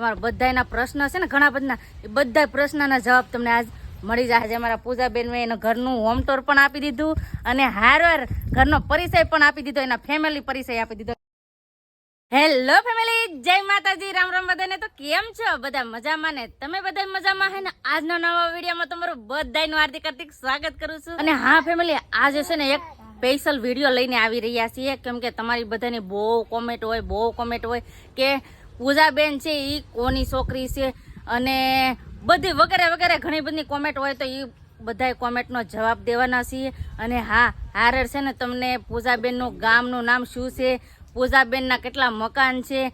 તમારા બધાના પ્રશ્ન છે ને, ઘણા બધા, એ બધા પ્રશ્નના જવાબ તમને આજ મળી જશે જે અમારા પૂજાબેન મેં એના ઘરનું હોમ ટોર પણ આપી દીધું અને હારવાર ઘરનો પરિચય પણ આપી દીધો, એના ફેમિલી પરિચય આપી દીધો. હેલો ફેમિલી જય માતાજી, રામ રામ બધાને. તો કેમ છો? બધા મજામાં ને? તમે બધા મજામાં હે ને? આજનો નવા વિડીયોમાં તમારું બધાનું હાર્દિક હાર્દિક સ્વાગત કરું છું. અને હા ફેમિલી આજે છે ને એક સ્પેશિયલ વીડિયો લઈને આવી રહ્યા છીએ. કેમ કે તમારી બધાની બહુ કોમેન્ટ હોય, બહુ કોમેન્ટ હોય કે પૂજાબેન છે એ કોની છોકરી છે અને બધી વગેરે વગેરે ઘણી બધી કોમેન્ટ હોય તો એ બધાય કોમેન્ટનો જવાબ દેવાના છીએ. અને હા, હારર છે ને, તમને પૂજાબેનનું ગામનું નામ શું છે? પૂજાબેનના કેટલા મકાન છે?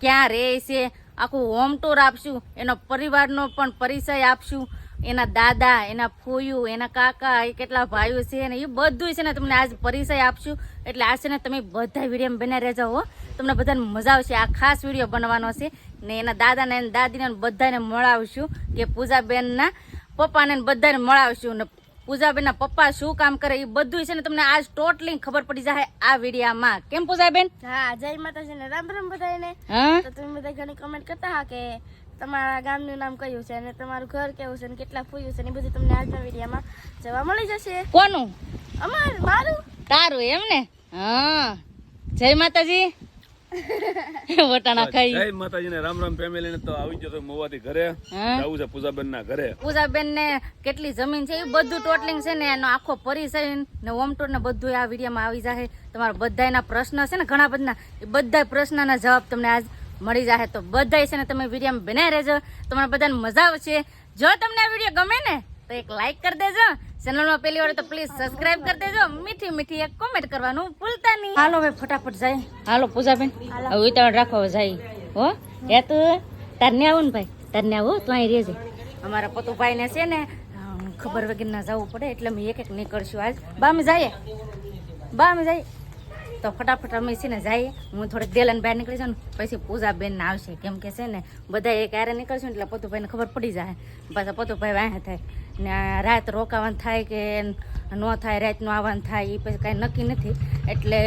ક્યાં રહે છે? આખું હોમ ટૂર આપશું. એનો પરિવારનો પણ પરિચય આપશું. એના દાદા એના ફોયું એના કાકા એ કેટલા ભાઈઓ છે ને એ બધું છે ને તમને આજ પરિચય આપશું. એટલે આ છે ને તમે બધા વીડિયો બને રહેજો હો. તમને બધાને મજા આવશે. આ ખાસ વીડિયો બનવાનો છે. ને એના દાદાને એના દાદીને બધાને મળાવશું કે પૂજાબેનના પપ્પાને ને બધાને મળાવશું. ને પૂજાબેનના પપ્પા શું કામ કરે એ બધું છે ને તમને આજ ટોટલી ખબર પડી જાય આ વિડીયામાં કેમ પૂજાબેન? હા જય માતાજી ને. રામ રામ બધાને તો તમે બધા ઘણી કમેન્ટ કરતા હા કે તમારા ગામનું નામ કયું છે અને તમારું ઘર કેવું છે અને કેટલા ફૂયું છે ને એ બધું તમને આજના વિડીયોમાં જોવા મળી જશે. કોનું? અમાર મારું. તારું એમ ને? હા. જય માતાજી. વટાણા ખાઈ. જય માતાજી રામ રામ ફેમિલી ને તો આવી ગયો મોવાથી ઘરે. હા. છે પૂજાબેન ના ઘરે. પૂજાબેન ને કેટલી જમીન છે? એ બધું ટોટલિંગ છે ને એનો આખો પરિચય ને હોમ ટૂર ને બધું આ વિડીયોમાં આવી જાય તમારા બધાના પ્રશ્ન છે ને ઘણા બધા એ બધા પ્રશ્નના જવાબ તમને આજ મળી જાય તો બધા છે ને તમે વિડીયોમાં બનાવી રહેજો. તમારા બધાને મજા આવશે. જો તમને આ વીડિયો ગમે ને તો એક લાઈક કરી દેજો. ચેનલમાં પહેલી વાર તો પ્લીઝ સબસ્ક્રાઇબ કરી દેજો. મીઠી મીઠી એક કોમેન્ટ કરવાનું ભૂલતા નહીં. હાલો હવે ફટાફટ જાય. હાલો પૂજાબેન. હવે ઉતાવળ રાખો જાય. હો? એ તો તારને આવું ને ભાઈ. તારને આવું તું અહીં રહેજે. અમારા પતુભાઈ ને છે ને ખબર વગર ના જવું પડે એટલે અમે એક એક નીકળશું આજ. બામ જઈએ. બામ જઈએ. તો ફટાફટ અમે છે ને જઈએ. હું થોડીક દેલન બહાર નીકળી જાઉં ને પછી પૂજાબેન આવશે. કેમ કે છે ને બધા એક આરે નીકળશું એટલે પતુભાઈને ખબર પડી જાય. પાછા પોતુભાઈ વાંહે થાય. ને રાત રોકાવાનું થાય કે ન થાય રાતનું આવવાનું થાય એ પછી કાંઈ નક્કી નથી. એટલે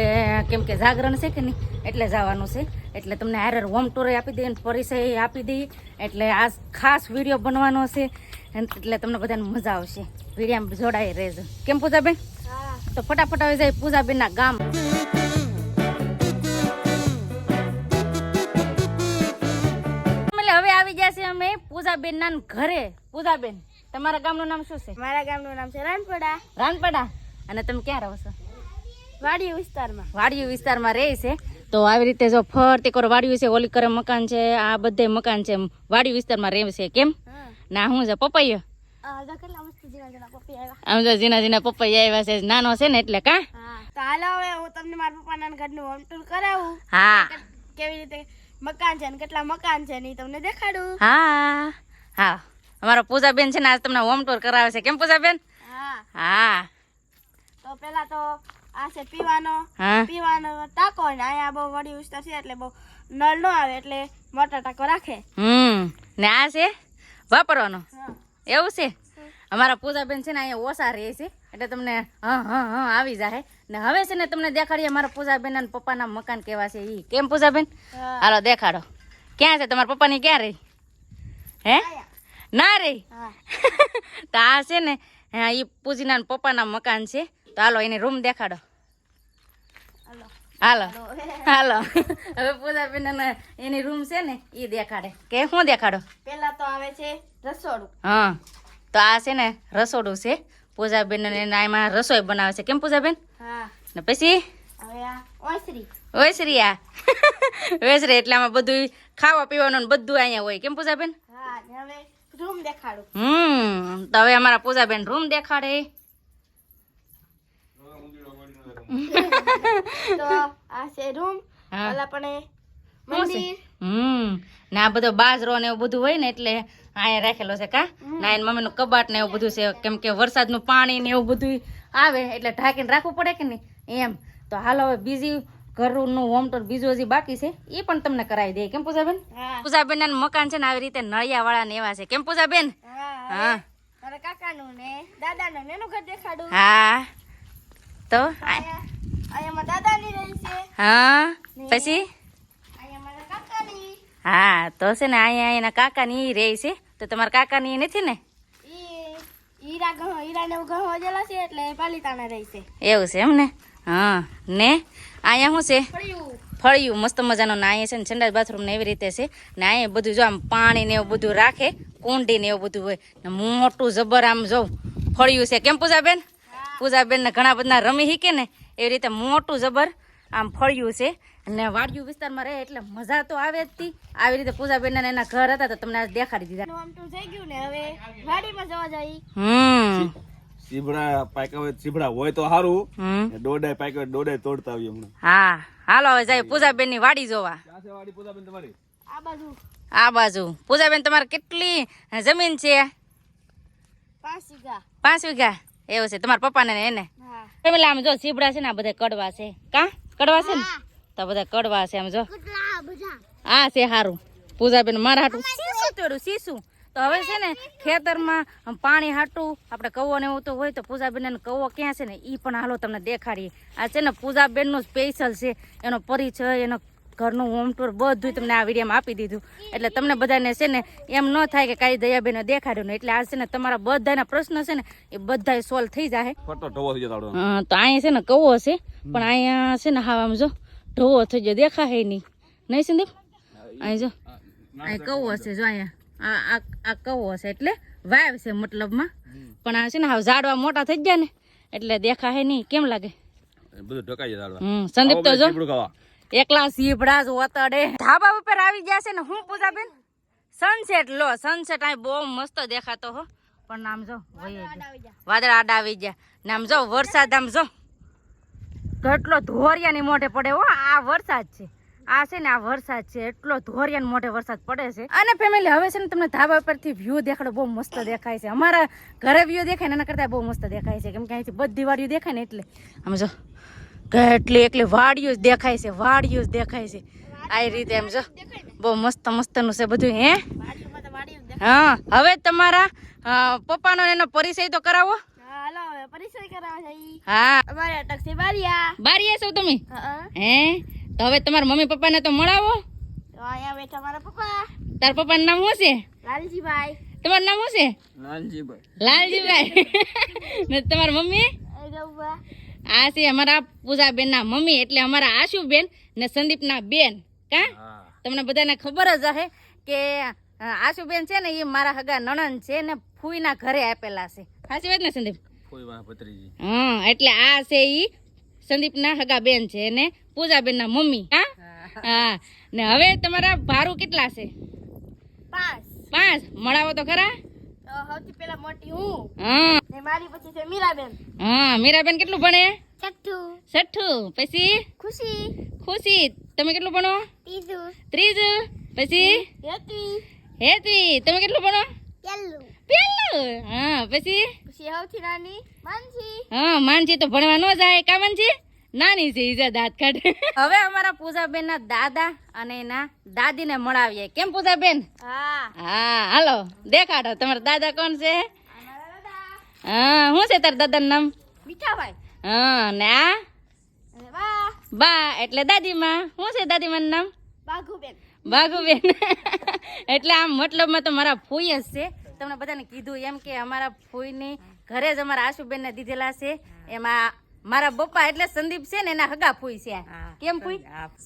કેમ કે જાગરણ છે કે નહીં એટલે જવાનું છે. એટલે તમને હારે હોમ ટૂર આપી દઈએ પરિચય આપી દઈએ. એટલે આ ખાસ વીડિયો બનવાનો છે. એટલે તમને બધાને મજા આવશે. વીડિયો જોડાઈ રહેજો. કેમ પૂજાબેન? તો ફટાફટ આવી જાય પૂજાબેનના ગામ. ગયા છે અમે પૂજાબેનના ઘરે. પૂજાબેન તમારા ગામનું નામ શું છે? મારા ગામનું નામ છે રાનપડા. રાનપડા. અને તમે ક્યાં રહો છો? વાડી વિસ્તારમાં. વાડિયું વિસ્તારમાં રહે છે. તો આવી રીતે જો ફરતી કરો વાડિયું છે ઓલી કરે મકાન છે આ બધે મકાન છે વાડિયું વિસ્તારમાં રહે છે કેમ? ના હું છે પપૈયો આ જો કેટલા મસ્ત ઝીણા ઝીણા પપ્પી આવ્યા. આમ તો ઝીણા ઝીણા પપૈયા આવ્યા છે નાનો છે ને એટલે કા? તો હાલો હવે હું તમને મારા પપ્પાના ઘરનું હોમ ટૂર કરાવું. હા. કેવી રીતે મકાન છે ને કેટલા મકાન છે ને તમને દેખાડું. હા હા. અમારા પૂજાબેન છે ને આજ તમને હોમ ટૂર કરાવે છે. કેમ પૂજાબેન? હા. હા. તો પેલા તો આ છે પીવાનો પીવાનો ટાંકો ને અહીંયા બહુ વડી વિસ્તાર છે એટલે બહુ નળ ન આવે એટલે મોટા ટાંકો રાખે. હમ. ને આ છે વાપરવાનો. એવું છે? અમારા પૂજાબેન છે ને અહીંયા ઓછા રહે છે. એટલે તમને હા હા હા આવી જાય ને હવે છે ને તમને દેખાડીએ મારા પૂજાબેન અને પપ્પાના મકાન કેવા છે ઈ. કેમ પૂજાબેન. હાલો દેખાડો. ક્યાં છે? તમારા પપ્પાની ક્યાં રહી? હે? ના રહી? તો આ છે ને એ પૂજીના પપ્પાના મકાન છે. તો હાલો એની રૂમ દેખાડો. હાલો. હાલો. હાલો. હવે પૂજાબેન એની રૂમ છે ને એ દેખાડે. કે શું દેખાડો? પેલા તો આવે છે રસોડું. હા. તો આ છે ને રસોડું છે. પૂજાબેન અને એમાં રસોઈ બનાવે છે. કેમ પૂજાબેન? ને પછી? હવે આ ઓસરી. ઓસરી આ ઓસરી એટલે આમાં બધું ખાવા પીવાનું બધું અહીંયા હોય. કેમ પૂજાબેન? હમ તો હવે અમારા પૂજાબેન રૂમ દેખાડે. તો આ છે રૂમ. ઓલા પણ એ શું છે? મંદિર. હમ ને આ બધો બાજરો ને એવું બધું હોય ને એટલે અહીંયા રાખેલો છે કા? ના એની મમ્મીનું કબાટ ને એવું બધું છે કેમ કે વરસાદનું પાણી ને એવું બધું આવે એટલે ઢાંકીને રાખવું પડે કે નહીં? એમ. તો હાલો હવે બીજી ઘરનું હોમ ટૂર બીજું હજી બાકી છે એ પણ તમને કરાવી દે કેમ પૂજાબેન? પૂજાબેન ના મકાન છે ને આવી રીતે નળિયા વાળા ને એવા છે. કેમ પૂજાબેન? હા કાકાનું ને દાદાનું ને એનું ઘર દેખાડું. હા. તો દાદાની રહી છે. હા. પછી? હા તો છે ને અહીંયા એના કાકાની ઈ રહે છે. તો તમારા કાકાની નથી ને? હીરા ગહ હીરાને એવું ઘઉં છે એટલે પાલિતાણા રહેશે એવું છે એમ ને? હા ને? અહીંયા શું છે? ફળ્યું. ફળિયું મસ્ત મજાનો ને અહીંયા છે ને સંડાસ બાથરૂમ ને એવી રીતે છે. ને અહીંયા બધું જો આમ પાણી ને એવું બધું રાખે કુંડી ને એવું બધું હોય. ને મોટું જબર આમ જોઉં ફળિયું છે. કેમ પૂજાબેન? પૂજાબેન ને ઘણા બધા રમી શીખે ને? એવી રીતે મોટું જબર આમ ફળિયું છે. અને વાડિયું વિસ્તારમાં રહે એટલે મજા તો આવે જ તી. આવી રીતે પૂજાબેન ને એના ઘર હતા તો તમને આજ દેખાડી દીધા. આમ તો થઈ ગયું ને હવે વાડીમાં જવા જઈ હમ. સીભડા પાક્યા હોય સીભડા હોય તો સારું હમ. દોડાય પાક્યા હોય દોડાય તોડતા આવી હમણાં. હા. હાલો હવે જાય પૂજાબેનની વાડી જોવા. વાડી પૂજાબેન તમારી? આ બાજુ. આ બાજુ. પૂજાબેન તમારે કેટલી જમીન છે? પાંચ વીઘા. પાંચ વીઘા? એવું છે. તમારા પપ્પાને ને એને? હા. પેલા આમ જો સીબડા છે ને આ બધા કડવા છે. કા? કડવા છે ને? તો બધા કડવા છે આમ જો. આ છે સારું પૂજાબેન મારા હાટું. શીશું તોડ્યું શીશું. તો હવે છે ને ખેતરમાં પાણી હાટું આપણે કવો ને એવું તો હોય તો પૂજાબેન ને કવો ક્યાં છે ને એ પણ હાલો તમને દેખાડીએ. આ છે ને પૂજાબેનનું સ્પેશિયલ છે. એનો પરિચય એનો ઘરનું હોમ ટૂર બધું તમને આ વિડીયોમાં આપી દીધું. એટલે તમને બધાને છે ને એમ ન થાય કે કાંઈ દયાબેને દેખાડ્યું ને એટલે આ છે ને તમારા બધાના પ્રશ્ન છે ને એ બધા સોલ્વ થઈ જાય તો અહીંયા છે ને કવો છે. પણ અહીંયા છે ને હા આમ જો. ઢોવો થઈ ગયો. દેખાય નહીં. નહીં સંદીપ અહીં જો. અહીં કવો છે જો અહીંયા. આ આ કવો છે એટલે વાવ છે મતલબમાં. પણ આ છે ને હવે ઝાડવા મોટા થઈ ગયા ને એટલે દેખાય નહીં. કેમ લાગે? બધું ઢકાઈ જાય દાડવા. હમ સંદીપ તો જો. એકલા સીપડા જ ઓતડે. ધાબા ઉપર આવી ગયા છે ને હું પૂજા બેન સનસેટ લો સનસેટ અહીં બહુ મસ્ત દેખાતો હો. પણ આમ જો વાદળ આડા આવી ગયા. ને આમ જો વરસાદ આમ જો. કેટલો ધોરિયાની મોઢે પડે હો આ વરસાદ છે. આ છે ને આ વરસાદ છે એટલો ધોરિયાની મોઢે વરસાદ પડે છે. અને ફેમિલી હવે છે ને તમને ધાબા પરથી વ્યૂ દેખાડો બહુ મસ્ત દેખાય છે. અમારા ઘરે વ્યૂ દેખાય ને એના કરતાં બહુ મસ્ત દેખાય છે. કેમ કે અહીંથી બધી વાડીઓ દેખાય ને એટલે. આમ જો કેટલી એટલી વાડીઓ જ દેખાય છે વાડીઓ જ દેખાય છે. આ રીતે એમ જો બહુ મસ્ત મસ્તનું છે બધું હે? હા હવે તમારા પપ્પાનો ને એનો પરિચય તો કરાવો. હાલો હવે પરિચય કરાવવા જઈ. હા. અમારે અટક છે બારિયા. બારિયા છો તમે? હે તો હવે તમારા મમ્મી પપ્પાને તો મળાવો. તો અહીંયા બેઠા મારા પપ્પા. તાર પપ્પાનું નામ શું છે? લાલજીભાઈ. તમારું નામ શું છે? લાલજીભાઈ. ને તમારી મમ્મી? આ છે અમારા પૂજાબેન ના મમ્મી એટલે અમારા આશુબેન ને સંદીપ ના બેન. કા? હા. તમને બધાને ખબર જ હશે કે આશુ આશુબેન છે ને એ મારા હગા નણંદ છે ને ફૂઈના ઘરે આપેલા છે. સાચી વાત ને સંદીપ? કોઈ વાહ ભત્રીજી. હા એટલે આ છે ઈ સંદીપના હગા બેન છે ને પૂજાબેનના મમ્મી. હા? હા. ને હવે તમારા ભારું કેટલા છે? પાંચ. પાંચ? મળાવો તો ખરા. સૌથી પહેલા મોટી હું. હા. ને મારી પછી છે મીરાબેન. હા મીરાબેન કેટલું ભણે? છઠ્ઠું. છઠ્ઠું. પછી? ખુશી. ખુશી. તમે કેટલું ભણો? ત્રીજું. ત્રીજું. પછી? હેતવી હેતવી તમે કેટલું ભણો? પહેલું પહેલું હા પછી? સૌથી નાની? માનસી? હા માનજી તો ભણવા ન જાય. કા માનજી નાની છે ઈજા દાંત કાઢે. હવે અમારા પૂજાબેન ના દાદા અને એના દાદીને મળાવીએ. કેમ પૂજાબેન? હા. હા હાલો દેખાડો. તમારા દાદા કોણ છે? હા શું છે તારા દાદાનું નામ? મીઠાભાઈ. હા ને આ? બા. એટલે દાદીમાં. શું છે દાદીમાનું નામ? બાઘુબેન. બાઘુબેન. એટલે આમ મતલબમાં તો મારા ફૂઈ જ છે. તમને બધાને કીધું એમ કે અમારા ફૂઈની ઘરે જ અમારા આશુબેનને દીધેલા છે. એમાં મારા પપ્પા એટલે સંદીપ છે ને એના હગા ફૂઈ છે. કેમ ફૂઈ?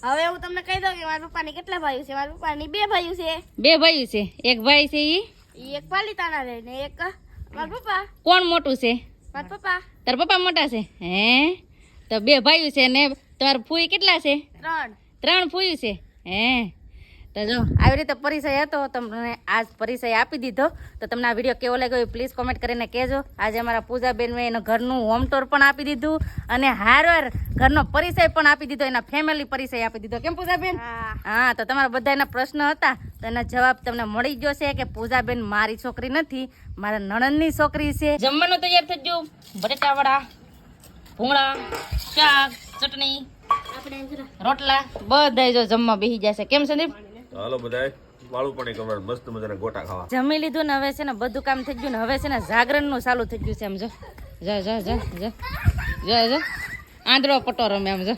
હવે હું તમને કહી દઉં કે મારા પપ્પાની કેટલા ભાઈઓ છે? મારા પપ્પાની બે ભાઈઓ છે. બે ભાઈ છે. એક ભાઈ છે ઈ. ઈ એક પાલિતાણા રહે ને એક મારા પપ્પા. કોણ મોટું છે? મારા પપ્પા. તાર પપ્પા મોટા છે? હે? તો બે ભાઈઓ છે ને તમારા ફૂઈ કેટલા છે? ત્રણ. ત્રણ ફૂઈ છે. હે? તો જો આવી રીતે પરિચય હતો તમને આજ પરિચય આપી દીધો. તો તમને આ વીડિયો કેવો લાગ્યો એ પ્લીઝ કોમેન્ટ કરીને કહેજો. આજે અમારા પૂજાબેન એનું ઘરનું હોમ ટૂર પણ આપી દીધું અને હારવાર ઘરનો પરિચય પણ આપી દીધો એના ફેમિલી પરિચય આપી દીધો. કેમ પૂજાબેન? હા. હા તો તમારા બધા એના પ્રશ્ન હતા તો એના જવાબ તમને મળી ગયો છે કે પૂજાબેન મારી છોકરી નથી મારા નણંદની છોકરી છે. જમવાનું તૈયાર થઈ ગયું. બટેટાવાળા ભૂંગળા શાક ચટણી રોટલા બધા જો જમવા બેસી જશે. કેમ સંદીપ? હાલો બધાય, વાળું પણ કરવા મસ્ત મજાના ગોટા ખાવા. જમી લીધું ને હવે છે ને બધું કામ થઈ ગયું ને હવે છે ને જાગરણનું ચાલુ થઈ ગયું છે એમ જો. જા, જો જો જો. જો જો. આંધળો પટો રમે એમ જો.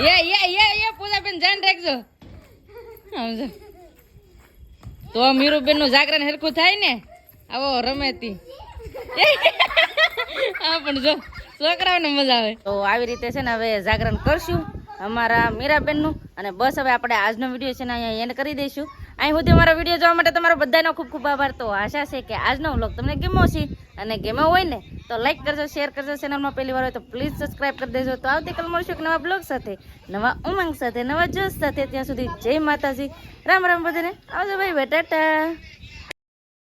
એ એ એ એ, પૂજાબેન ધ્યાન રાખજો. આમ જો. તો મીરુબેનનું જાગરણ હરખું થાય ને, આવો રમે તી હા પણ જો, છોકરાઓને મજા આવે. તો આવી રીતે છે ને હવે જાગરણ કરશું. અમારા મીરાબેનનું. અને બસ હવે આપણે આજનો વીડિયો છે ને અહીંયા એન્ડ કરી દઈશું. અહીં સુધી અમારો વીડિયો જોવા માટે તમારો બધાનો ખૂબ ખૂબ આભાર. તો આશા છે કે આજનો વ્લોગ તમને ગમ્યો છે અને ગમ્યો હોય ને, તો લાઈક કરજો શેર કરજો. ચેનલમાં પહેલી વાર હોય તો પ્લીઝ સબસ્ક્રાઈબ કરી દેજો. તો આવતીકાલ મળશું એક નવા બ્લોગ સાથે, નવા ઉમંગ સાથે, નવા જોશ સાથે. ત્યાં સુધી જય માતાજી. રામ રામ બધાને. આવજો ભાઈ બેટા ટાટા.